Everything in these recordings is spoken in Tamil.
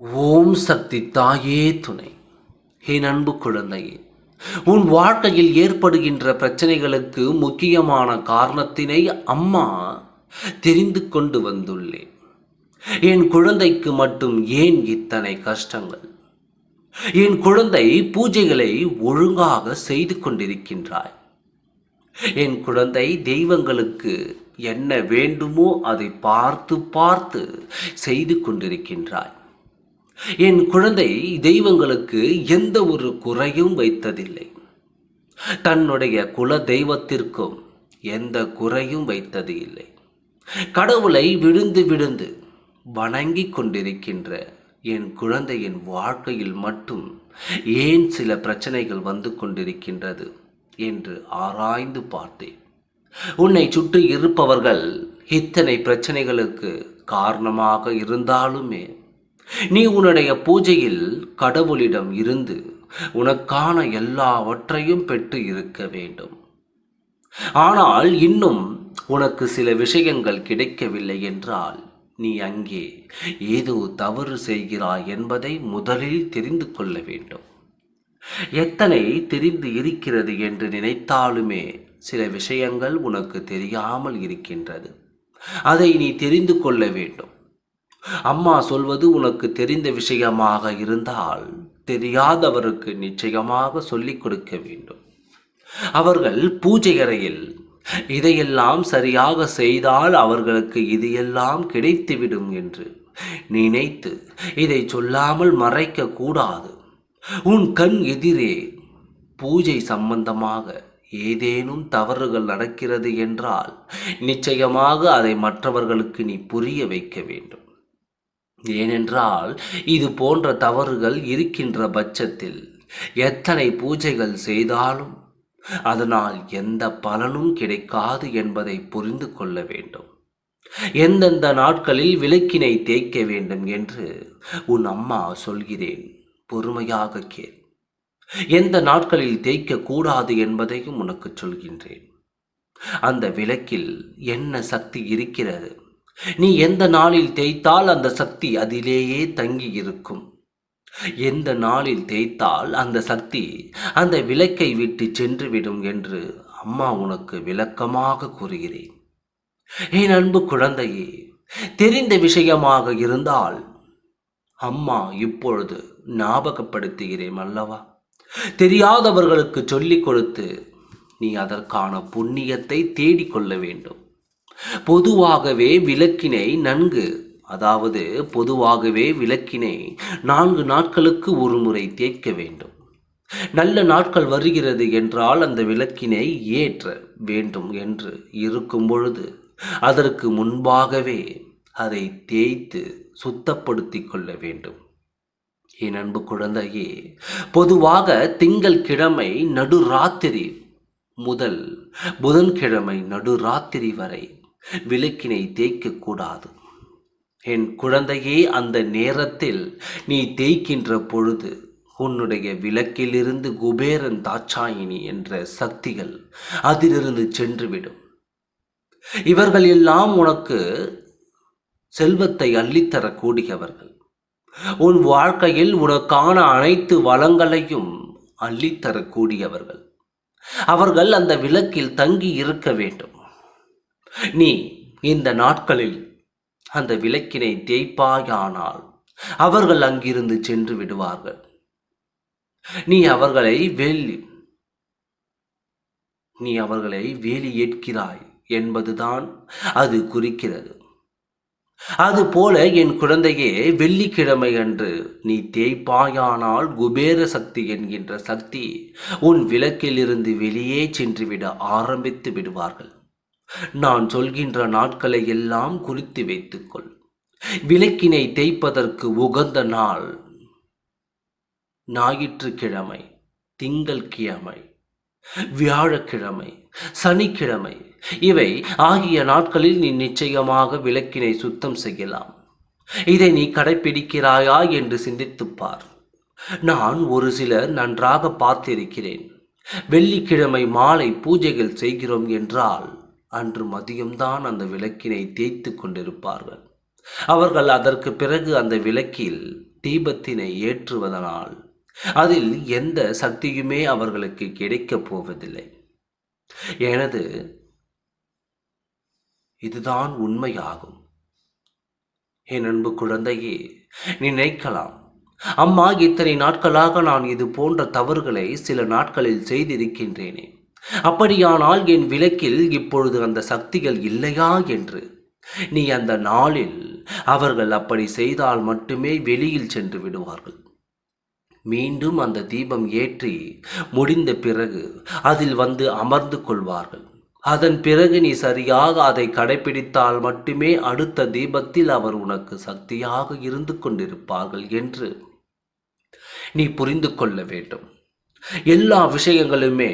ஓம் சக்தி தாயே துணை. என் அன்பு குழந்தையே உன் வாழ்க்கையில் ஏற்படுகின்ற பிரச்சனைகளுக்கு முக்கியமான காரணத்தினை அம்மா தெரிந்து கொண்டு வந்துள்ளேன். என் குழந்தைக்கு மட்டும் ஏன் இத்தனை கஷ்டங்கள்? என் குழந்தை பூஜைகளை ஒழுங்காக செய்து கொண்டிருக்கின்றாய். என் குழந்தை தெய்வங்களுக்கு என்ன வேண்டுமோ அதை பார்த்து பார்த்து செய்து கொண்டிருக்கின்றாய். என் குழந்தை தெய்வங்களுக்கு எந்த ஒரு குறையும் வைத்ததில்லை. தன்னுடைய குல தெய்வத்திற்கும் எந்த குறையும் வைத்தது இல்லை. கடவுளை விழுந்து விழுந்து வணங்கி கொண்டிருக்கின்ற என் குழந்தையின் வாழ்க்கையில் மட்டும் ஏன் சில பிரச்சனைகள் வந்து கொண்டிருக்கின்றது என்று ஆராய்ந்து பார்த்தேன். உன்னை சுற்றி இருப்பவர்கள் இத்தனை பிரச்சனைகளுக்கு காரணமாக இருந்தாலுமே நீ உன்னுடைய பூஜையில் கடவுளிடம் இருந்து உனக்கான எல்லாவற்றையும் பெற்று இருக்க வேண்டும். ஆனால் இன்னும் உனக்கு சில விஷயங்கள் கிடைக்கவில்லை என்றால் நீ அங்கே ஏதோ தவறு செய்கிறாய் என்பதை முதலில் தெரிந்து கொள்ள வேண்டும். எத்தனை தெரிந்து இருக்கிறது என்று நினைத்தாலுமே சில விஷயங்கள் உனக்கு தெரியாமல் இருக்கின்றது. அதை நீ தெரிந்து கொள்ள வேண்டும். அம்மா சொல்வது உனக்கு தெரிந்த விஷயமாக இருந்தால் தெரியாதவருக்கு நிச்சயமாக சொல்லிக் கொடுக்க வேண்டும். அவர்கள் பூஜை அறையில் இதையெல்லாம் சரியாக செய்தால் அவர்களுக்கு இது எல்லாம் கிடைத்துவிடும் என்று நினைத்து இதை சொல்லாமல் மறைக்க கூடாது. உன் கண் எதிரே பூஜை சம்பந்தமாக ஏதேனும் தவறுகள் நடக்கிறது என்றால் நிச்சயமாக அதை மற்றவர்களுக்கு நீ புரிய வைக்க வேண்டும். ஏனென்றால் இது போன்ற தவறுகள் இருக்கின்ற பட்சத்தில் எத்தனை பூஜைகள் செய்தாலும் அதனால் எந்த பலனும் கிடைக்காது என்பதை புரிந்து கொள்ள வேண்டும். எந்தெந்த நாட்களில் விளக்கினை தேய்க்க வேண்டும் என்று உன் அம்மா சொல்கிறேன். பொறுமையாக கேள். எந்த நாட்களில் தேய்க்க கூடாது என்பதையும் உனக்கு சொல்கின்றேன். அந்த விளக்கில் என்ன சக்தி இருக்கிறது? நீ எந்த நாளில் தேய்த்தால் அந்த சக்தி அதிலேயே தங்கி இருக்கும் எந்த நாளில் தேய்த்தால் அந்த சக்தி அந்த விளக்கை விட்டு சென்றுவிடும் என்று அம்மா உனக்கு விளக்கமாக கூறுகிறேன். என் அன்பு குழந்தையே தெரிந்த விஷயமாக இருந்தால் அம்மா இப்பொழுது ஞாபகப்படுத்துகிறேன் அல்லவா? தெரியாதவர்களுக்கு சொல்லிக் கொடுத்து நீ அதற்கான புண்ணியத்தை தேடிக்கொள்ள வேண்டும். பொதுவாகவே விளக்கினை நன்கு அதாவது பொதுவாகவே விளக்கினை நான்கு நாட்களுக்கு ஒரு முறை தேய்க்க வேண்டும். நல்ல நாட்கள் வருகிறது என்றால் அந்த விளக்கினை ஏற்ற வேண்டும் என்று இருக்கும் பொழுது அதற்கு முன்பாகவே அதை தேய்த்து சுத்தப்படுத்திக் கொள்ள வேண்டும். என் அன்பு குழந்தையே பொதுவாக திங்கள் கிழமை நடுராத்திரி முதல் புதன்கிழமை நடுராத்திரி வரை விளக்கினை தேய்க்கக்கூடாது. என் குழந்தையே அந்த நேரத்தில் நீ தேய்க்கின்ற பொழுது உன்னுடைய விளக்கிலிருந்து குபேரன் தாட்சாயினி என்ற சக்திகள் அதிலிருந்து சென்றுவிடும். இவர்கள் எல்லாம் உனக்கு செல்வத்தை அள்ளித்தரக்கூடியவர்கள். உன் வாழ்க்கையில் உனக்கான அனைத்து வளங்களையும் அள்ளித்தரக்கூடியவர்கள். அவர்கள் அந்த விளக்கில் தங்கி இருக்க வேண்டும். நீ இந்த நாட்களில் அந்த விளக்கினை தேய்ப்பாயானால் அவர்கள் அங்கிருந்து சென்று விடுவார்கள். நீ அவர்களை வேலி நீ அவர்களை வேலி ஏற்கிறாய் என்பதுதான் அது குறிக்கிறது. அதுபோல என் குழந்தையே வெள்ளிக்கிழமை அன்று நீ தேய்ப்பாயானால் குபேர சக்தி என்கின்ற சக்தி உன் விளக்கிலிருந்து வெளியே சென்றுவிட ஆரம்பித்து விடுவார்கள். நான் சொல்கின்ற நாட்களை எல்லாம் குறித்து வைத்துக்கொள். விளக்கினை தேய்ப்பதற்கு உகந்த நாள். ஞாயிற்றுக்கிழமை திங்கள் கிழமை வியாழக்கிழமை சனிக்கிழமை இவை ஆகிய நாட்களில் நீ நிச்சயமாக விளக்கினை சுத்தம் செய்யலாம். இதை நீ கடைப்பிடிக்கிறாயா என்று சிந்தித்துப் பார். நான் ஒரு சிலர் நன்றாக பார்த்திருக்கிறேன். வெள்ளிக்கிழமை மாலை பூஜைகள் செய்கிறோம் என்றால் அன்று மதியம்தான் அந்த விளக்கினை தேய்த்து கொண்டிருப்பார்கள். அவர்கள் அதற்கு பிறகு அந்த விளக்கில் தீபத்தினை ஏற்றுவதனால் அதில் எந்த சக்தியுமே அவர்களுக்கு கிடைக்கப் போவதில்லை. எனது இதுதான் உண்மையாகும். என் அன்பு குழந்தையே நினைக்கலாம். அம்மா இத்தனை நாட்களாக நான் இது போன்ற தவறுகளை சில நாட்களில் செய்திருக்கின்றேனே. அப்படியானால் என் விளக்கில் இப்பொழுது அந்த சக்திகள் இல்லையா என்று? நீ அந்த நாளில் அவர்கள் அப்படி செய்தால் மட்டுமே வெளியில் சென்று விடுவார்கள். மீண்டும் அந்த தீபம் ஏற்றி முடிந்த பிறகு அதில் வந்து அமர்ந்து கொள்வார்கள். அதன் பிறகு நீ சரியாக அதை கடைபிடித்தால் மட்டுமே அடுத்த தீபத்தில் அவர் உனக்கு சக்தியாக இருந்து கொண்டிருப்பார்கள் என்று நீ புரிந்து கொள்ள வேண்டும். எல்லா விஷயங்களுமே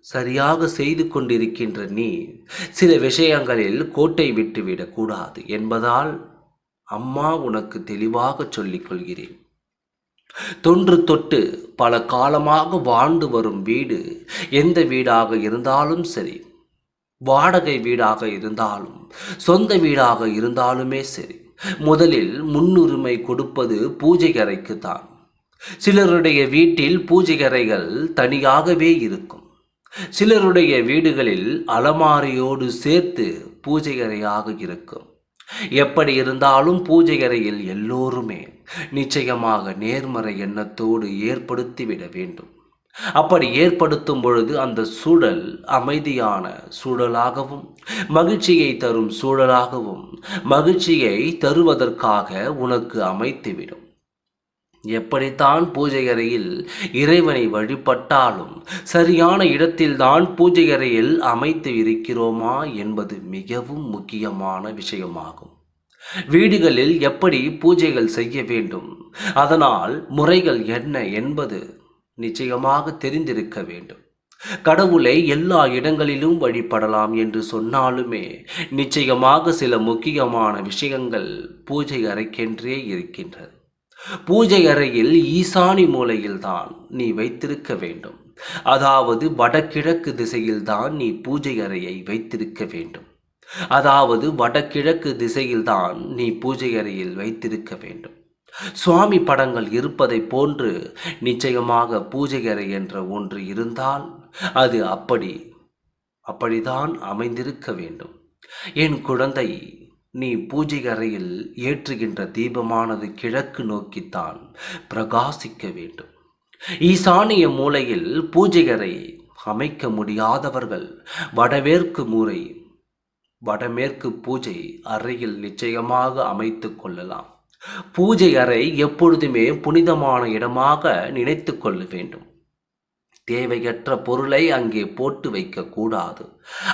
சரியாக செய்து கொண்டிருக்கின்ற நீ சில விஷயங்களில் கோட்டை விட்டுவிடக் கூடாது என்பதால் அம்மா உனக்கு தெளிவாக சொல்லிக் கொள்கிறேன். தொன்று தொட்டு பல காலமாக வாழ்ந்து வரும் வீடு எந்த வீடாக இருந்தாலும் சரி வாடகை வீடாக இருந்தாலும் சொந்த வீடாக இருந்தாலுமே சரி முதலில் முன்னுரிமை கொடுப்பது பூஜை அறைக்கு தான் சிலருடைய வீட்டில் பூஜை அறைகள் தனியாகவே இருக்கும். சிலருடைய வீடுகளில் அலமாரியோடு சேர்த்து பூஜை அறையாக இருக்கும். எப்படி இருந்தாலும் பூஜை அறையில் எல்லோருமே நிச்சயமாக நேர்மறை எண்ணத்தோடு ஏற்படுத்திவிட வேண்டும். அப்படி ஏற்படுத்தும் பொழுது அந்த சூழல் அமைதியான சூழலாகவும் மகிழ்ச்சியை தரும் சூழலாகவும் மகிழ்ச்சியை தருவதற்காக உனக்கு அமைத்துவிடும். எப்படித்தான் பூஜை அறையில் இறைவனை வழிபட்டாலும் சரியான இடத்தில்தான் பூஜை அறையில் அமைத்து இருக்கிறோமா என்பது மிகவும் முக்கியமான விஷயமாகும். வீடுகளில் எப்படி பூஜைகள் செய்ய வேண்டும்? அதனால் முறைகள் என்ன என்பது நிச்சயமாக தெரிந்திருக்க வேண்டும். கடவுளை எல்லா இடங்களிலும் வழிபடலாம் என்று சொன்னாலுமே நிச்சயமாக சில முக்கியமான விஷயங்கள் பூஜை அறைக்கென்றே இருக்கின்றது. பூஜை அறையில் ஈசானி மூலையில்தான் நீ வைத்திருக்க வேண்டும். அதாவது வடகிழக்கு திசையில்தான் நீ பூஜை அறையை வைத்திருக்க வேண்டும். அதாவது வடகிழக்கு திசையில்தான் நீ பூஜை அறையில் வைத்திருக்க வேண்டும். சுவாமி படங்கள் இருப்பதை போன்று நிச்சயமாக பூஜை அறை என்ற ஒன்று இருந்தால் அது அப்படி அப்படிதான் அமைந்திருக்க வேண்டும். என் குழந்தை நீ பூஜை அறையில் ஏற்றுகின்ற தீபமானது கிழக்கு நோக்கித்தான் பிரகாசிக்க வேண்டும். ஈசானிய மூலையில் பூஜை அறை அமைக்க முடியாதவர்கள் வடமேற்கு மூலை வடமேற்கு பூஜை அறையில் நிச்சயமாக அமைத்து கொள்ளலாம். பூஜை அறை எப்பொழுதுமே புனிதமான இடமாக நினைத்து கொள்ள வேண்டும். தேவையற்ற பொருளை அங்கே போட்டு வைக்கக்கூடாது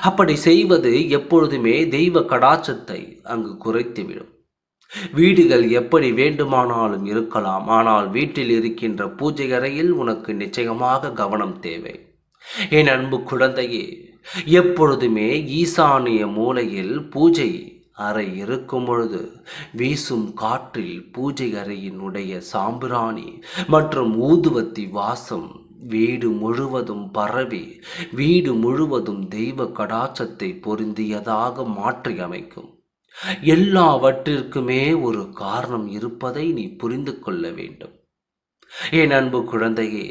அப்படி செய்வது எப்பொழுதுமே தெய்வ கடாச்சத்தை அங்கு குறைத்துவிடும். வீடுகள் எப்படி வேண்டுமானாலும் இருக்கலாம். ஆனால் வீட்டில் இருக்கின்ற பூஜை அறையில் உனக்கு நிச்சயமாக கவனம் தேவை. என் அன்பு குழந்தையே எப்பொழுதுமே ஈசானிய மூலையில் பூஜை அறை இருக்கும் பொழுது வீசும் காற்றில் பூஜை அறையினுடைய சாம்பிராணி மற்றும் ஊதுவத்தி வாசம் வீடு முழுவதும் பரவி வீடு முழுவதும் தெய்வ கடாச்சத்தை பொருந்தியதாக மாற்றி அமைக்கும். எல்லாவற்றிற்குமே ஒரு காரணம் இருப்பதை நீ புரிந்து கொள்ள வேண்டும். என் அன்பு குழந்தையே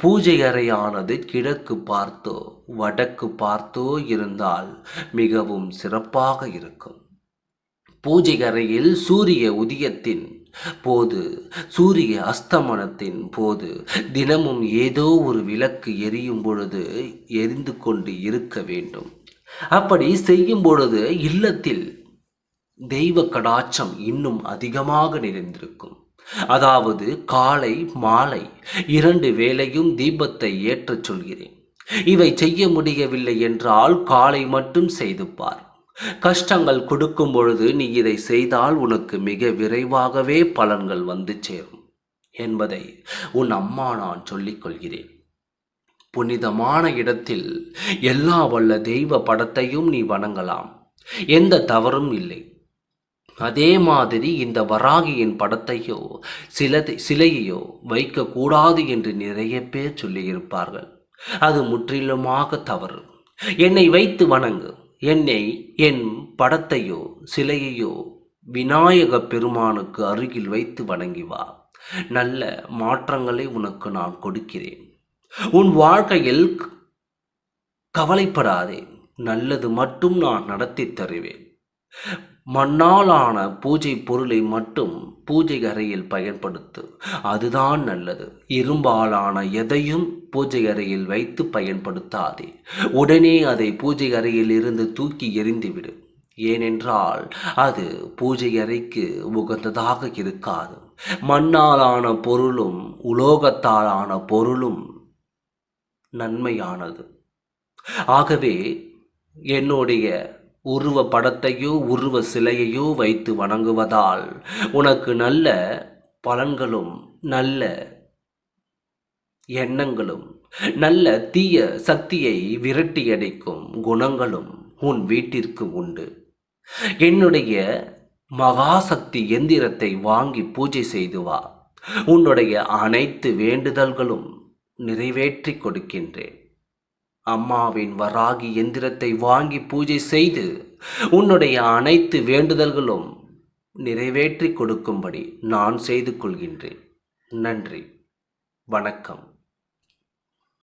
பூஜை அறையானது கிழக்கு பார்த்தோ வடக்கு பார்த்தோ இருந்தால் மிகவும் சிறப்பாக இருக்கும். பூஜை அறையில் சூரிய உதயத்தின் போது சூரிய அஸ்தமனத்தின் போது தினமும் ஏதோ ஒரு விளக்கு எரியும் பொழுது எரிந்து கொண்டு இருக்க வேண்டும். அப்படி செய்யும் பொழுது இல்லத்தில் தெய்வ கடாட்சம் இன்னும் அதிகமாக நிறைந்திருக்கும். அதாவது காலை மாலை இரண்டு வேளையும் தீபத்தை ஏற்றச் சொல்கிறேன். இவை செய்ய முடியவில்லை என்றால் காலை மட்டும் செய்து பார். கஷ்டங்கள் கொடுக்கும் பொழுது நீ இதை செய்தால் உனக்கு மிக விரைவாகவே பலன்கள் வந்து சேரும் என்பதை உன் அம்மா நான் சொல்லிக் கொள்கிறேன். புனிதமான இடத்தில் எல்லா வல்ல தெய்வ படத்தையும் நீ வணங்கலாம். எந்த தவறும் இல்லை. அதே மாதிரி இந்த வராகியின் படத்தையோ சில சிலையையோ வைக்கக்கூடாது என்று நிறைய பேர் சொல்லியிருப்பார்கள். அது முற்றிலுமாக தவறு. என்னை வைத்து வணங்கு. என்னை என் படத்தையோ சிலையையோ விநாயக பெருமானுக்கு அருகில் வைத்து வணங்கி வா. நல்ல மாற்றங்களை உனக்கு நான் கொடுக்கிறேன். உன் வாழ்க்கையில் கவலைப்படாதே. நல்லது மட்டும் நான் நடத்தி தருவேன். மண்ணாலான பூஜை பொருளை மட்டும் பூஜை அறையில் பயன்படுத்து அதுதான் நல்லது. இரும்பாலான எதையும் பூஜை அறையில் வைத்து பயன்படுத்தாதே. உடனே அதை பூஜை அறையில் இருந்து தூக்கி எறிந்துவிடு. ஏனென்றால் அது பூஜை அறைக்கு உகந்ததாக இருக்காது. மண்ணாலான பொருளும் உலோகத்தாலான பொருளும் நன்மையானது. ஆகவே என்னுடைய உருவ படத்தையோ உருவ சிலையையோ வைத்து வணங்குவதால் உனக்கு நல்ல பலன்களும் நல்ல எண்ணங்களும் நல்ல தீய சக்தியை விரட்டியடிக்கும் குணங்களும் உன் வீட்டிற்கு உண்டு. என்னுடைய மகாசக்தி எந்திரத்தை வாங்கி பூஜை செய்து வா. உன்னுடைய அனைத்து வேண்டுதல்களும் நிறைவேற்றி கொடுக்கின்றேன். அம்மாவின் வராகி எந்திரத்தை வாங்கி பூஜை செய்து உன்னுடைய அனைத்து வேண்டுதல்களும் நிறைவேற்றி கொடுக்கும்படி நான் செய்து கொள்கின்றேன். நன்றி. வணக்கம்.